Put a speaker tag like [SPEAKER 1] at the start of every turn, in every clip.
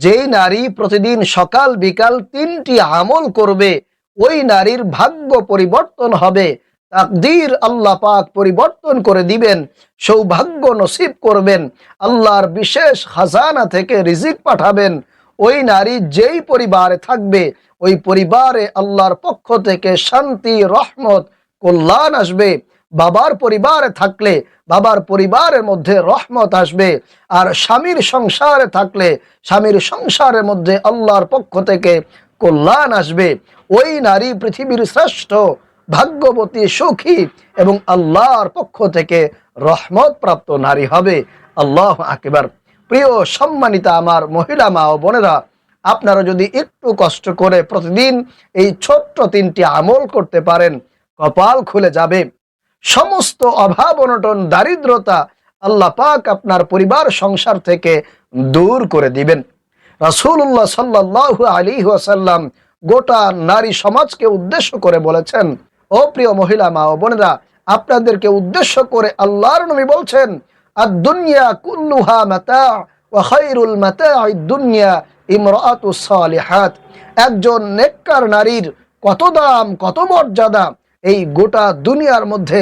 [SPEAKER 1] যেই নারী প্রতিদিন সকাল বিকাল তিনটি আমল করবে, ওই নারীর ভাগ্য পরিবর্তন হবে। তাকদীর আল্লাহ পাক পরিবর্তন করে দিবেন, সৌভাগ্য নসিব করবেন, আল্লাহর বিশেষ খাজানা থেকে রিজিক পাঠাবেন। ওই নারী যেই পরিবারে থাকবে, ওই পরিবারে আল্লাহর পক্ষ থেকে শান্তি, রহমত, কল্যাণ আসবে। বাবার পরিবারে থাকলে, বাবার পরিবারের মধ্যে রহমত আসবে। আর স্বামীর সংসারে থাকলে, স্বামীর সংসারের মধ্যে আল্লাহর পক্ষ থেকে কল্যাণ আসবে। ওই নারী পৃথিবীর শ্রেষ্ঠ, ভাগ্যবতী, সুখী এবং আল্লাহর পক্ষ থেকে রহমত প্রাপ্ত নারী হবে। আল্লাহ আকেবার। প্রিয় সম্মানিতা আমার মহিলা মা ও বোনেরা, আপনারা যদি একটু কষ্ট করে প্রতিদিন এই ছোট্ট তিনটি আমল করতে পারেন, কপাল খুলে যাবে। সমস্ত অভাব, অনটন, দারিদ্রতা আল্লাহ পাক আপনার পরিবার, সংসার থেকে দূর করে দিবেন। রাসূলুল্লাহ সাল্লাল্লাহু আলাইহি ওয়াসাল্লাম গোটা নারী সমাজকে উদ্দেশ্য করে বলেছেন, ও প্রিয় মহিলা, মা ও বোনেরা, আপনাদেরকে উদ্দেশ্য করে আল্লাহর নবী বলছেন আর দুনিয়া কুল্লুহা মাতা ওয়া খায়রুল মাতাঈদ দুনিয়া সালিহাত। একজন নেককার নারীর কত দাম, কত মর্যাদা এই গোটা দুনিয়ার মধ্যে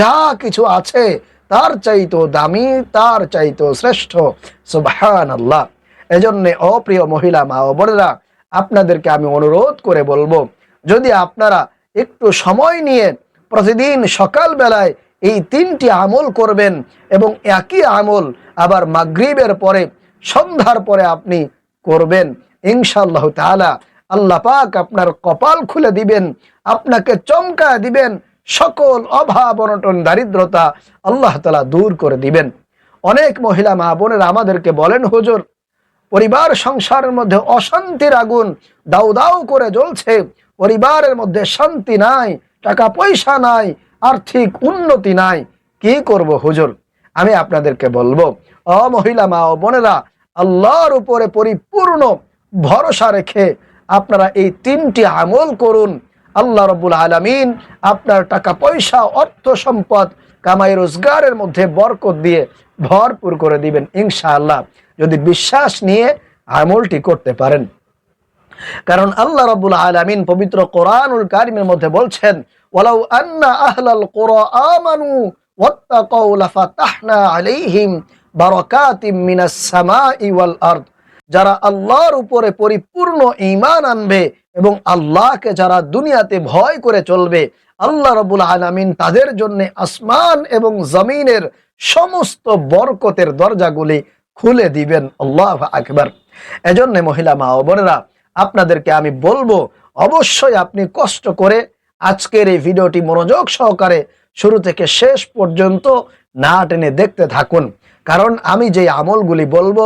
[SPEAKER 1] যা কিছু আছে, তার চাইতো দামি, তার চাইতো শ্রেষ্ঠ। সুবহান আল্লাহ এজন্যে অপ্রিয় মহিলা, মা ও বোনেরা, আপনাদেরকে আমি অনুরোধ করে বলব, যদি আপনারা একটু সময় নিয়ে প্রতিদিন সকাল বেলায় এই তিনটি আমল করবেন এবং একই আমল আবার মাগরিবের পরে, সন্ধ্যার পরে আপনি করবেন, ইনশাআল্লাহ তাআলা আল্লাহ পাক আপনার কপাল খুলে দিবেন, আপনাকে চমকা দিবেন, সকল অভাব, অনটন, দারিদ্রতা আল্লাহ তালা দূর করে দিবেন। অনেক মহিলা মা বোনেরা আমাদেরকে বলেন, হুজুর, পরিবার সংসারের মধ্যে অশান্তির আগুন দাউ দাউ করে জ্বলছে, পরিবারের মধ্যে শান্তি নাই, টাকা পয়সা নাই, আর্থিক উন্নতি নাই। কি করব হুজুর? আমি আপনাদেরকে বলব, অ মহিলা মা ও বোনেরা, আল্লাহর উপরে পরিপূর্ণ ভরসা রেখে আপনারা এই তিনটি আমল করুন। আল্লাহ রবুল আলমিন আপনার টাকা, পয়সা, অর্থ সম্পদ, কামাই, রোজগারের মধ্যে বরকত দিয়ে ভরপুর করে দিবেন ইনশাআল্লাহ, যদি বিশ্বাস নিয়ে আমলটি করতে পারেন। কারণ আল্লাহ রাব্বুল আলামিন পবিত্র কোরআনুল কারিমের মধ্যে বলছেন, ওয়ালাউ আন্না আহলাল কুরা আমানু ওয়াত্তাকাউ লাফাতাহনা আলাইহিম বারাকাতিম মিনাস সামাই ওয়াল আরদ। যারা আল্লাহর উপরে পরিপূর্ণ ঈমান আনবে এবং আল্লাহকে যারা দুনিয়াতে ভয় করে চলবে, আল্লাহ রাব্বুল আলামিন তাদের জন্য আসমান এবং জমিনের সমস্ত বরকতের দরজাগুলি খুলে দিবেন। আল্লাহ আকবার। এজন্য মহিলা মা বোনেরা, আপনাদেরকে আমি বলব, অবশ্যই আপনি কষ্ট করে আজকের এই ভিডিওটি মনোযোগ সহকারে শুরু থেকে শেষ পর্যন্ত না টেনে দেখতে থাকুন। কারণ আমি যে আমলগুলি বলব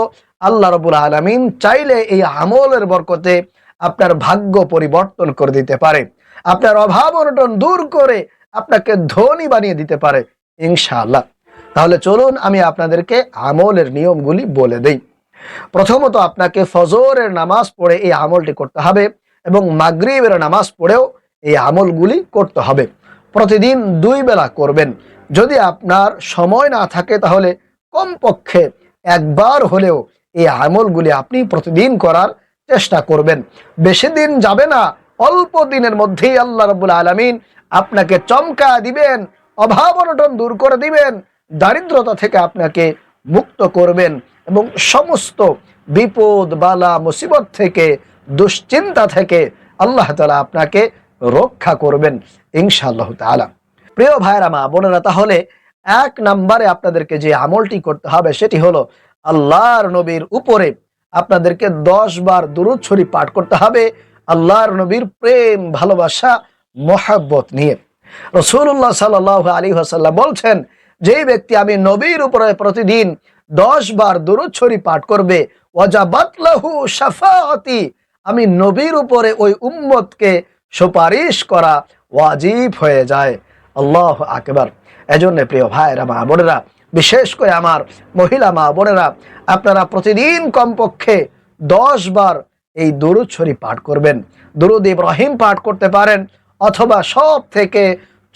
[SPEAKER 1] আল্লাহ রবুল আলমিন চাইলে এই আমলের বরকতে আপনার ভাগ্য পরিবর্তন করে দিতে পারে। আপনার অভাব অনটন দূর করে আপনাকে ধনী বানিয়ে দিতে পারে, ইনশাআল্লাহ। তাহলে চলুন আমি আপনাদেরকে আমলের নিয়মগুলি বলে দেই। প্রথমত আপনাকে ফজরের নামাজ পড়ে এই আমলটি করতে হবে এবং মাগরিবের নামাজ পড়েও এই আমলগুলি করতে হবে। প্রতিদিন দুই বেলা করবেন। যদি আপনার সময় না থাকে তাহলে কমপক্ষে একবার হলেও এই আমলগুলি আপনি প্রতিদিন করার চেষ্টা করবেন। বেশি দিন যাবে না, অল্প দিনের মধ্যেই আল্লাহ রবুল আলমিন আপনাকে চমকা দিবেন, অভাব অনটন দূর করে দিবেন, দারিদ্রতা থেকে আপনাকে মুক্ত করবেন এবং সমস্ত বিপদ, বালা, মুসিবত থেকে, দুশ্চিন্তা থেকে আল্লাহ তালা আপনাকে রক্ষা করবেন ইনশাআল্লাহ তালা প্রিয় ভাইরা মা বোনেরা, তাহলে এক নম্বরে আপনাদেরকে যে আমলটি করতে হবে সেটি হলো আল্লাহর নবীর উপরে আপনাদেরকে দশ বার দুরুদ শরীফ পাঠ করতে হবে। আল্লাহর নবীর প্রেম, ভালোবাসা, মহাব্বত নিয়ে। রসুল্লাহ সাল আলী হাসাল্লাম বলছেন, যেই ব্যক্তি আমি নবীর উপরে প্রতিদিন দশ বার দুরুদ শরীফ পাঠ করবে ওয়াজাবাতলাহু শাফাআতি, আমি নবীর উপরে ওই উম্মতকে সুপারিশ করা ওয়াজিব হয়ে যায়। আল্লাহ আকবার। এজন্য প্রিয় ভাইরা মা বোনেরা বিশেষ করে আমার মহিলা মা বোনেরা, আপনারা প্রতিদিন কমপক্ষে দশ বার এই দুরুদ শরীফ পাঠ করবেন। দুরুদ ইব্রাহিম পাঠ করতে পারেন, অথবা সব থেকে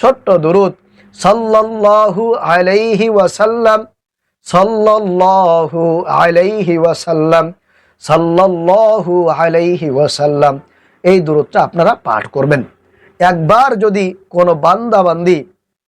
[SPEAKER 1] ছোট্ট দুরুদ, সাল্লাল্লাহু আলাইহি ওয়াসাল্লাম, সাল্লাল্লাহু আলাইহি ওয়াসাল্লাম, সাল্লাল্লাহু আলাইহি ওয়াসাল্লাম, এই দূরত্বটা আপনারা পাঠ করবেন। একবার যদি কোনো বান্দা বান্দি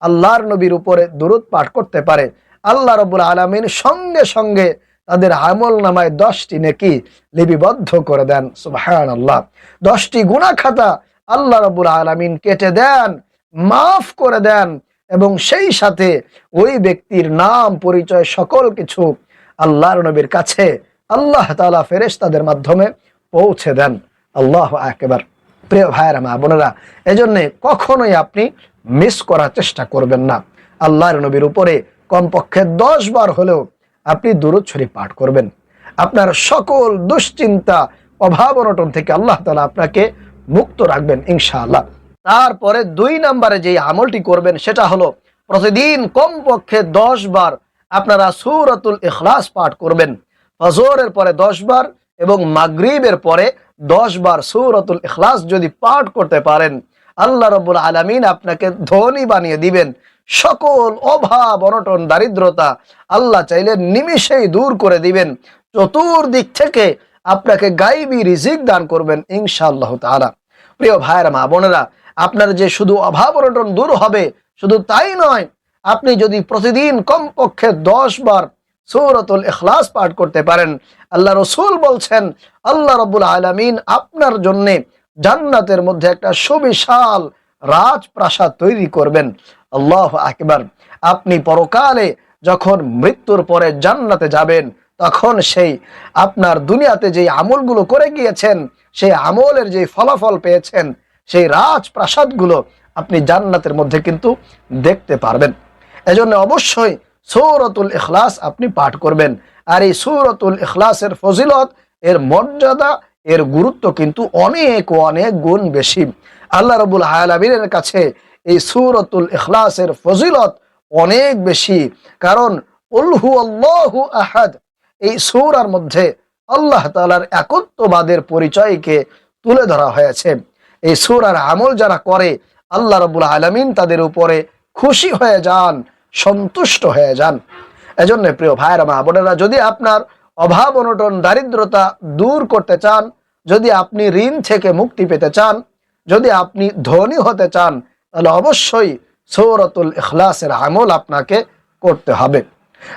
[SPEAKER 1] আল্লাহর নবীর উপরে দূরত পাঠ করতে পারে আল্লাহ রবুল আলমিন সঙ্গে সঙ্গে তাদের আমল নামায় দশটি নেকি লিপিবদ্ধ করে দেন। সুবাহান আল্লাহ দশটি গুণা খাতা আল্লাহ রবুল আলমিন কেটে দেন, মাফ করে দেন এবং সেই সাথে ওই ব্যক্তির নাম, পরিচয়, সকল কিছু আল্লাহর নবীর কাছে আল্লাহ তালা ফেরেশ তাদের মাধ্যমে পৌঁছে দেন। আল্লাহ একেবার প্রিয় ভাইয়েরা, মা বোনেরা, এজন্যে কখনোই আপনি মিস করার চেষ্টা করবেন না। আল্লাহর নবীর উপরে কমপক্ষে দশ বার হলেও আপনি দূরত শরীফ পাঠ করবেন। আপনার সকল দুশ্চিন্তা, অভাব অনটন থেকে আল্লাহ তালা আপনাকে মুক্ত রাখবেন ইনশাআল্লাহ। তারপরে দুই নম্বরে যে আমলটি করবেন সেটা হলো, প্রতিদিন কমপক্ষে দশ বার আপনারা সুরাতুল ইখলাস পাঠ করবেন। ফজরের পরে দশ বার এবং মাগরিবের পরে দশ বার সুরতুল ইখলাস যদি পাঠ করতে পারেন, আল্লাহ রবুল আলমিন আপনাকে ধনী বানিয়ে দিবেন। সকল অভাব, অনটন, দারিদ্রতা আল্লাহ চাইলে নিমিষেই দূর করে দিবেন। চতুর্দিক থেকে আপনাকে গাইবি রিজিক দান করবেন ইনশাআল্লাহ তাআলা। প্রিয় ভাইয়ের, মা বোনেরা, আপনার যে শুধু অভাব, অনটন দূর হবে, শুধু তাই নয়, আপনি যদি প্রতিদিন কমপক্ষে দশ বার সৌরতুল এখলাস পাঠ করতে পারেন, আল্লাহ রসুল বলছেন, আল্লাহ রবুল আলমিন আপনার জন্যে জান্নাতের মধ্যে একটা সুবিশাল রাজপ্রাসাদ তৈরি করবেন। আল্লাহ আকবার। আপনি পরকালে যখন মৃত্যুর পরে জান্নাতে যাবেন, তখন সেই আপনার দুনিয়াতে যে আমলগুলো করে গিয়েছেন, সেই আমলের যে ফলাফল পেয়েছেন, সেই রাজপ্রাসাদগুলো আপনি জান্নাতের মধ্যে কিন্তু দেখতে পারবেন। এজন্য অবশ্যই সৌরতুল ইখলাস আপনি পাঠ করবেন। আর এই সৌরতুল ইখলাসের ফজিলত, এর মর্যাদা, এর গুরুত্ব কিন্তু অনেক অনেক গুণ বেশি। আল্লাহ রবুল আলমিনের কাছে এই সুরতুল ইখলাসের ফজিলত অনেক বেশি। কারণ উলহু আল্লাহু আহাদ এই সৌরার মধ্যে আল্লাহ তালার একত্ববাদের পরিচয়কে তুলে ধরা হয়েছে। এই সুরার আমল যারা করে, আল্লাহ রবুল আলমিন তাদের উপরে খুশি হয়ে যান, সন্তুষ্ট হয়ে যান। এজন্য প্রিয় ভাইরা মা বোনেরা, যদি আপনার অভাব, অনটন, দারিদ্রতা দূর করতে চান, যদি আপনি ঋণ থেকে মুক্তি পেতে চান, যদি আপনি ধনী হতে চান তাহলে অবশ্যই সৌরতুল ইখলাসের আমল আপনাকে করতে হবে।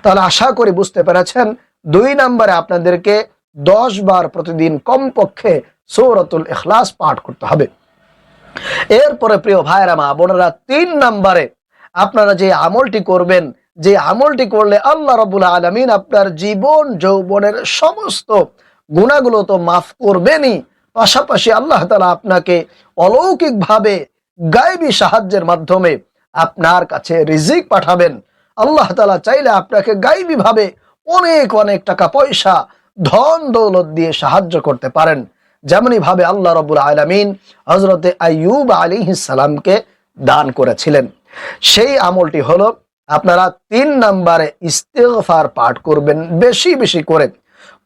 [SPEAKER 1] তাহলে আশা করি বুঝতে পেরেছেন, দুই নম্বরে আপনাদেরকে দশ বার প্রতিদিন কমপক্ষে সৌরতুল ইখলাস পাঠ করতে হবে। এরপরে প্রিয় ভাইরা মা বোনেরা, তিন নম্বরে আপনারা যে আমলটি করবেন, যে আমলটি করলে আল্লাহ রবুল আলমিন আপনার জীবন, যৌবনের সমস্ত গুণাগুলো তো মাফ করবেনই। পাশাপাশি আল্লাহ তালা আপনাকে অলৌকিকভাবে গায়েবী সাহায্যের মাধ্যমে আপনার কাছে রিজিক পাঠাবেন। আল্লাহ তালা চাইলে আপনাকে গাইবীভাবে অনেক অনেক টাকা পয়সা ধন দৌলত দিয়ে সাহায্য করতে পারেন। যেমনই ভাবে আল্লাহ রবুল আলমিন হজরতে আইয়ুব আলী সালামকে দান করেছিলেন। সেই আমলটি হলো, আপনারা তিন নম্বরে ইস্তেগফার পাঠ করবেন বেশি বেশি করে।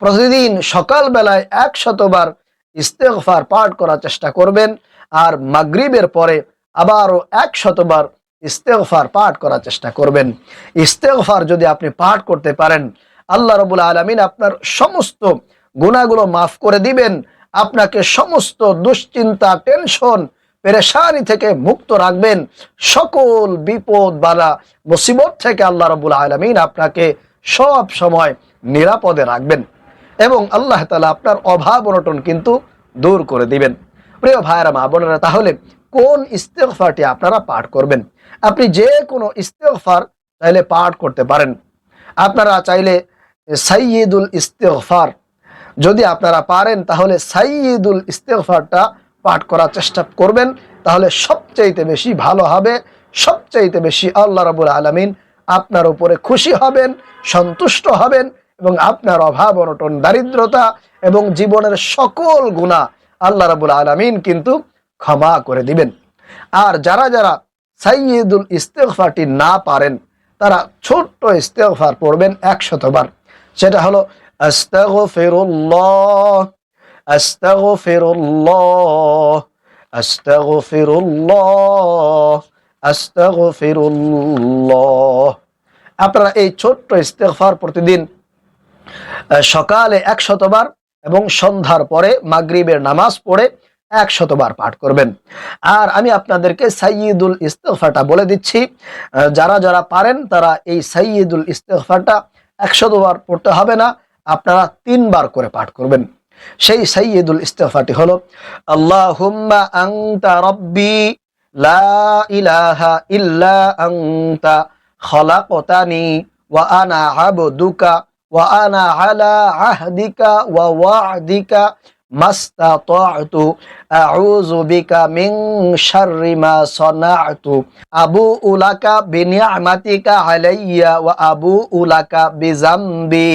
[SPEAKER 1] প্রতিদিন সকালবেলায় এক শতবার ইস্তেগফার পাঠ করার চেষ্টা করবেন। আর মাগরিবের পরে আবারও এক শতবার ইস্তেগফার পাঠ করার চেষ্টা করবেন। ইস্তেগফার যদি আপনি পাঠ করতে পারেন, আল্লাহ রবুল আলমিন আপনার সমস্ত গুণাগুলো মাফ করে দিবেন। আপনাকে সমস্ত দুশ্চিন্তা, টেনশন, পেরেশানি থেকে মুক্ত রাখবেন। সকল বিপদ বালা মুসিবত থেকে আল্লাহ রবুল আলমিন আপনাকে সব সময় নিরাপদে রাখবেন এবং আল্লাহ তালা আপনার অভাব অনটন কিন্তু দূর করে দিবেন। প্রিয় ভাইয়েরা, মা বোনেরা, তাহলে কোন ইস্তেগফারটি আপনারা পাঠ করবেন? আপনি যে কোনো ইস্তেগফার চাইলে পাঠ করতে পারেন। আপনারা চাইলে সাইয়দুল ইস্তেগফার, যদি আপনারা পারেন, তাহলে সাইয়দুল ইস্তেগফারটা পাঠ করার চেষ্টা করবেন। তাহলে সবচাইতে বেশি ভালো হবে, সবচাইতে বেশি আল্লাহ রাবুল আলমিন আপনার উপরে খুশি হবেন, সন্তুষ্ট হবেন এবং আপনার অভাব, অনটন, দারিদ্রতা এবং জীবনের সকল গুণা আল্লাহ রাবুল আলমিন কিন্তু ক্ষমা করে দিবেন। আর যারা যারা সাইয়দুল ইস্তেগফারটি না পারেন, তারা ছোট্ট ইস্তেগফার পড়বেন একশতবার। সেটা হলো, আস্তাগফিরুল্লাহ আস্তাগফিরুল্লাহ আস্তাগফিরুল্লাহ আস্তাগফিরুল্লাহ। আপনারা এই ছোট্ট ইস্তেগফার প্রতিদিন সকালে একশতবার এবং সন্ধ্যার পরে মাগরিবের নামাজ পড়ে একশতবার পাঠ করবেন। আর আমি আপনাদেরকে সাইয়দুল ইস্তেফাটা বলে দিচ্ছি যারা যারা পারেন তারা এই সাইয়দুল ইস্তেফাটা একশতবার পড়তে হবে না, আপনারা তিনবার করে পাঠ করবেন। সেই সাইয়দুল ইস্তেফাটি হলো, আল্লাহুম্মা আংতা লা ইলাহা ইল্লা আংতা ওয়া আনা ওয়া আনা আলা আহদিকা ওয়া ওয়া'দিকা মাস্তাতা'তু। আউযু বিকা মিন শাররি মা সানা'তু। আবু উলাকা বিনি'মাতিকা আলাইয়া ওয়া আবু উলাকা বিজামবি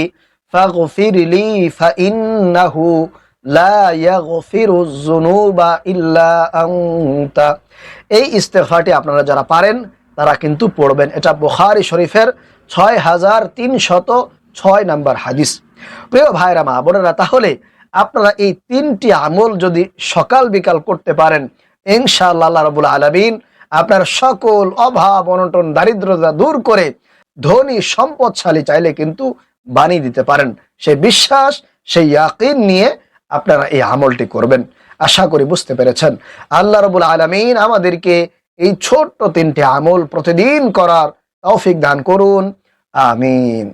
[SPEAKER 1] ফাগফিরলি ফাইন্নাহু লা ইয়াগফিরু যুনুবা ইল্লা আনতা। এই ইস্তেগফারটি আপনারা যারা পারেন, তারা কিন্তু পড়বেন। এটা বুখারী শরীফের ছয় হাজার তিনশত ছয় নাম্বার হাদিস। প্রিয় ভাইরা মা বোনেরা, তাহলে আপনারা এই তিনটি আমল যদি সকাল বিকাল করতে পারেন, ইনশাআল্লাহ আল্লাহ রাবুল আলমিন আপনার সকল অভাব, অনটন, দারিদ্রতা দূর করে ধনী, সম্পদশালী চাইলে কিন্তু বানিয়ে দিতে পারেন। সেই বিশ্বাস সেই ইয়াকিন নিয়ে আপনারা এই আমলটি করবেন। আশা করি বুঝতে পেরেছেন। আল্লাহ রবুল আলমিন আমাদেরকে এই ছোট্ট তিনটি আমল প্রতিদিন করার তৌফিক দান করুন। আমিন।